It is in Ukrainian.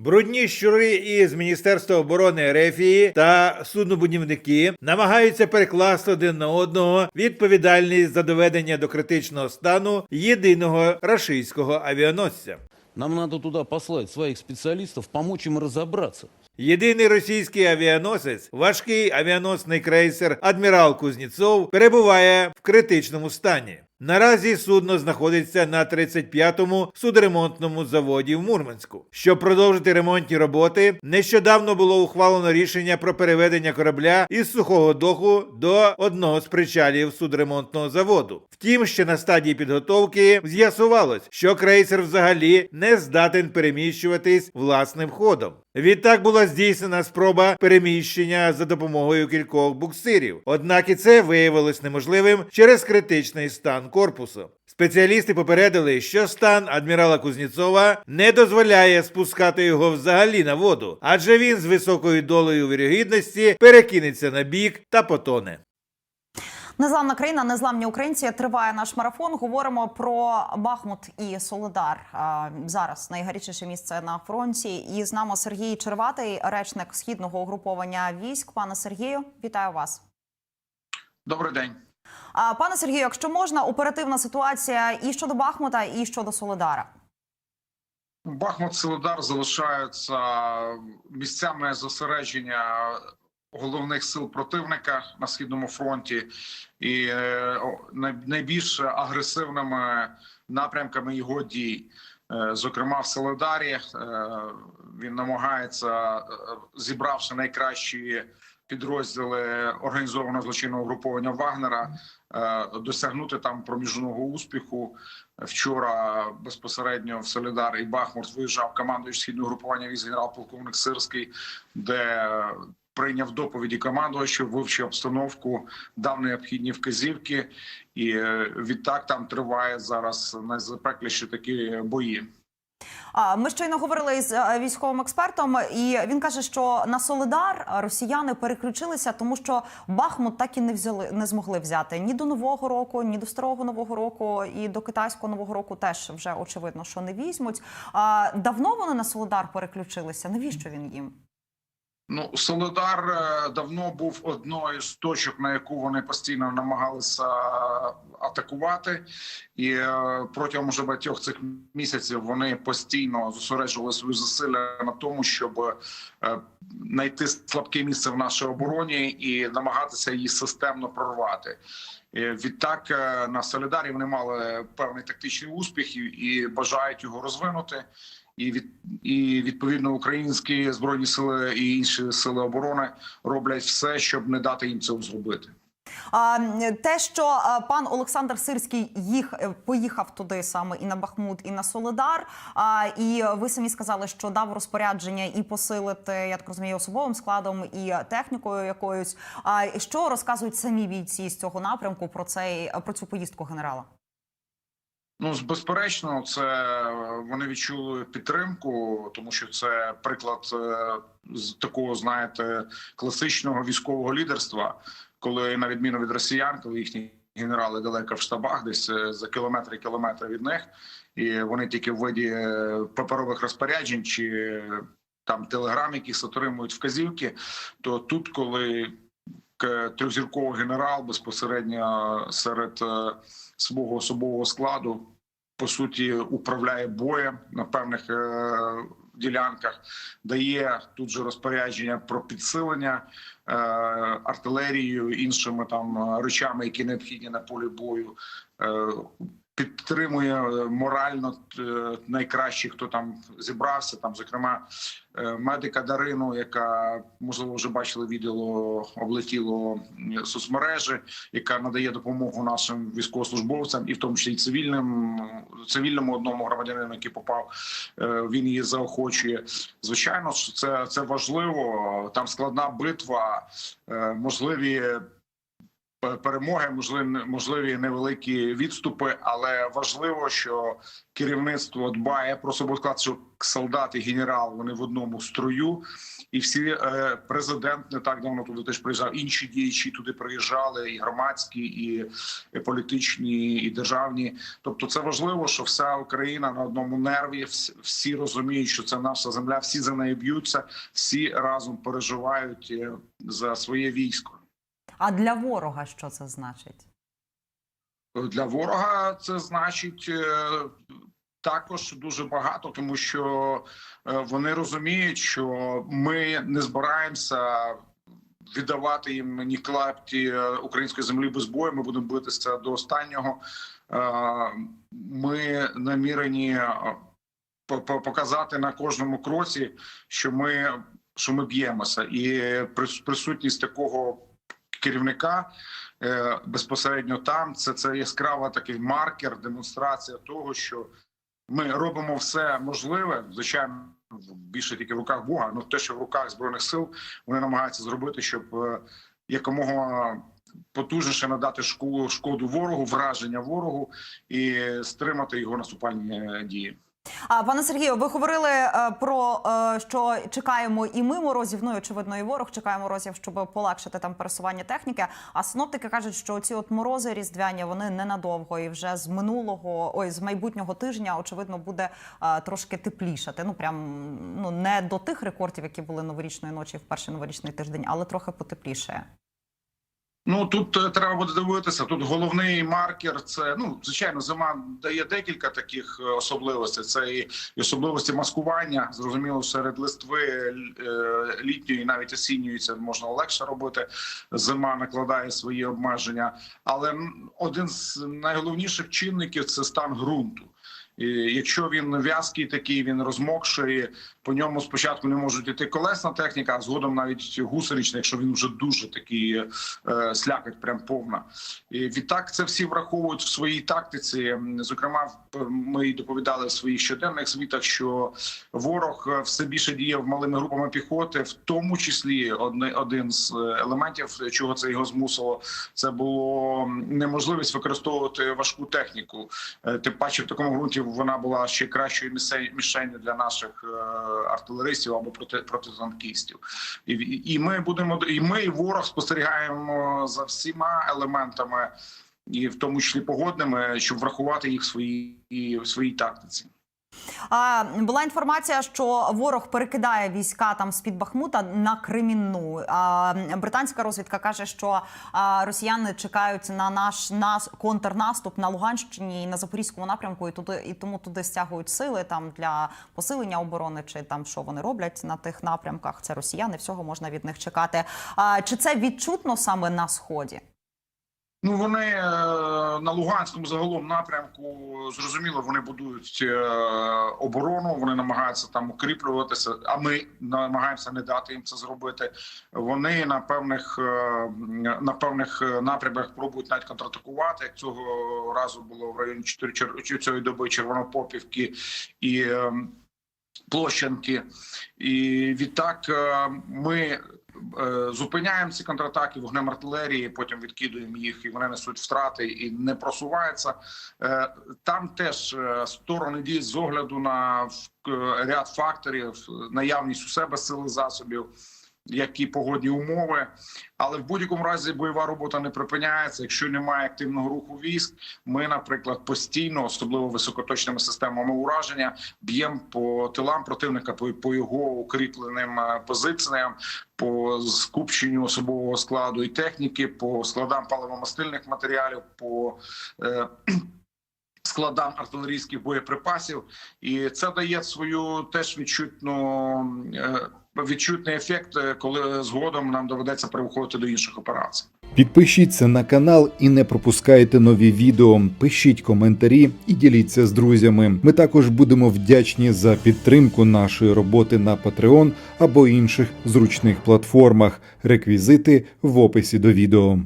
Брудні щури із Міністерства оборони Рефії та суднобудівники намагаються перекласти один на одного відповідальність за доведення до критичного стану єдиного рашистського авіаносця. Нам надо туда послать своих специалистов, помочь им разобраться. Єдиний російський авіаносець, важкий авіаносний крейсер Адмірал Кузнєцов, перебуває в критичному стані. Наразі судно знаходиться на 35-му судоремонтному заводі в Мурманську. Щоб продовжити ремонтні роботи, нещодавно було ухвалено рішення про переведення корабля із сухого доху до одного з причалів судоремонтного заводу. Втім, ще на стадії підготовки з'ясувалось, що крейсер взагалі не здатен переміщуватись власним ходом. Відтак була здійснена спроба переміщення за допомогою кількох буксирів. Однак і це виявилось неможливим через критичний стан корпусу. Спеціалісти попередили, що стан адмірала Кузнєцова не дозволяє спускати його взагалі на воду, адже він з високою долею вірогідності перекинеться на бік та потоне. Незламна країна, незламні українці. Триває наш марафон. Говоримо про Бахмут і Солидар. Зараз найгарячіше місце на фронті. І з нами Сергій Черватий, речник східного угруповання військ. Пане Сергію, вітаю вас. Добрий день. Пане Сергію, якщо можна, оперативна ситуація і щодо Бахмута, і щодо Солидара. Бахмут Солидар залишаються місцями зосередження головних сил противника на східному фронті і е, найбільш агресивними напрямками його дій. Е, Зокрема, в Солидарі е, він намагається, зібравши найкращі підрозділи організованого злочинного угруповання Вагнера, е, досягнути там проміжного успіху. Вчора безпосередньо в Солідар і Бахмут виїжджав командуючий східного групування військ генерал-полковник Сирський, де прийняв доповіді командувача, вивчив обстановку, дав необхідні вказівки, і е, відтак там триває зараз найзапекліші такі бої. Ми щойно говорили із е, військовим експертом, і він каже, що на Солидар росіяни переключилися, тому що Бахмут так і не взяли, не змогли взяти ні до нового року, ні до старого нового року, і до китайського нового року теж вже очевидно, що не візьмуть. А давно вони на Солидар переключилися. Навіщо він їм? Ну, Солидар е, давно був одною з точок, на яку вони постійно намагалися атакувати, і е, протягом вже багатьох цих місяців вони постійно зосереджували свої зусилля на тому, щоб знайти слабке місце в нашій обороні і намагатися її системно прорвати. Е, Відтак е, на Солідарі вони мали певний тактичний успіх і бажають його розвинути. І від і відповідно українські збройні сили і інші сили оборони роблять все, щоб не дати їм цього зробити. Те, що пан Олександр Сирський їх е, поїхав туди саме і на Бахмут, і на Солидар. І ви самі сказали, що дав розпорядження і посилити, я так розумію, особовим складом і технікою якоюсь. Що розказують самі бійці з цього напрямку про цей про цю поїздку генерала? Ну безперечно, це вони відчули підтримку, тому що це приклад е, з такого, знаєте, класичного військового лідерства, коли на відміну від росіян, коли їхні генерали далеко в штабах, десь е, за кілометри і кілометри від них, і вони тільки в виді е, паперових розпоряджень чи е, там телеграм, якісь отримують вказівки. То тут, коли трьохзірковий генерал безпосередньо серед свого особового складу по суті управляє боєм на певних ділянках, дає тут же розпорядження про підсилення е, артилерією, іншими там е, речами, які необхідні на полі бою. Е, Підтримує е, морально е, найкращих, хто там зібрався. Там, зокрема, е, медика Дарину, яка можливо вже бачили відео, облетіло соцмережі, яка надає допомогу нашим військовослужбовцям, і в тому числі цивільним цивільному одному громадянину, який попав, він її заохочує. Звичайно, що це, це важливо. Там складна битва, можливі перемоги, можливі можливі невеликі відступи, але важливо, що керівництво дбає про склад, що солдат і генерал вони в одному строю, і всі е, президент не так давно туди теж приїжджав. Інші діячі туди приїжджали, і громадські, і, політичні, і державні. Тобто, це важливо, що вся Україна на одному нерві. Всі, всі розуміють, що це наша земля, всі за неї б'ються, всі разом переживають е, за своє військо. А для ворога що це значить? Для ворога це значить е, також дуже багато, тому що е, вони розуміють, що ми не збираємося віддавати їм ні клапті е, української землі без бою. Ми будемо битися до останнього. Ми намірені по- по- показати на кожному кроці, що ми що ми б'ємося, і присутність такого керівника е, безпосередньо там. Це це яскрава такий маркер, демонстрація того, що ми робимо все можливе. Звичайно, більше тільки в руках Бога. Ну те, що в руках збройних сил, вони намагаються зробити, щоб е, якомога потужніше надати шкоду, шкоду ворогу, враження ворогу і стримати його наступальні е, дії. Пане Сергію, ви говорили е, про е, що чекаємо і ми морозів. Ну і очевидно, і ворог чекає морозів, щоб полегшити там пересування техніки. А синоптики кажуть, що ці от морози різдвяні вони ненадовго, і вже з минулого, ой, з майбутнього тижня, очевидно, буде е, трошки теплішати. Ну прям ну не до тих рекордів, які були новорічної ночі в перший новорічний тиждень, але трохи потепліше. Ну тут е, треба буде дивитися. Тут головний маркер це ну звичайно, зима дає декілька таких е, особливостей. Це і, особливості маскування. Зрозуміло, серед листви е, літньої, навіть осінньої, це можна легше робити. Зима накладає свої обмеження, але один з найголовніших чинників це стан ґрунту. Якщо він в'язкий такий, він розмокший, по ньому спочатку не можуть іти колесна техніка, а згодом навіть гусенична, якщо він вже дуже такий е, слякоть, прям повна. І відтак це всі враховують в своїй тактиці. Зокрема, ми й доповідали в своїх щоденних звітах, що ворог е, все більше діяв малими групами піхоти, в тому числі одне один з е, елементів, чого це його змусило, це було неможливість використовувати важку техніку. Е, Тим паче в такому ґрунті вона була ще кращою мішенью для наших е, артилеристів або проти протитанкістів. І, і ми будемо і ми, і ворог спостерігаємо за всіма елементами, і в тому числі погодними, щоб врахувати їх в своїй в своїй тактиці. А була інформація, що ворог перекидає війська там з під Бахмута на Кремінну. А британська розвідка каже, що росіяни чекають на наш нас контрнаступ на Луганщині і на Запорізькому напрямку, і туди і тому туди стягують сили там для посилення оборони, чи там що вони роблять на тих напрямках. Це росіяни, всього можна від них чекати. А чи це відчутно саме на сході? Ну вони е, на Луганському загалом напрямку зрозуміло, вони будують е, оборону. Вони намагаються там укріплюватися. А ми намагаємося не дати їм це зробити. Вони на певних е, на певних напрямках пробують навіть контратакувати. Як цього разу було в районі 4 чер- цієї доби Червонопопівки і Площенки. І відтак е, ми е, зупиняємо ці контратаки вогнем артилерії, потім відкидуємо їх, і вони несуть втрати і не просуваються. Е, Там теж сторони діють з огляду на ряд факторів, наявність у себе сили засобів. Які погодні умови, але в будь-якому разі бойова робота не припиняється. Якщо немає активного руху військ, ми, наприклад, постійно, особливо високоточними системами ураження, б'ємо по тилам противника, по, його укріпленим е, позиціям, по скупченню особового складу і техніки, по складам паливомастильних матеріалів, по е, складам артилерійських боєприпасів, і це дає свою теж відчутну е, відчутний ефект, е, коли згодом нам доведеться переходити до інших операцій. Підпишіться на канал і не пропускайте нові відео. Пишіть коментарі і діліться з друзями. Ми також будемо вдячні за підтримку нашої роботи на Patreon або інших зручних платформах. Реквізити в описі до відео.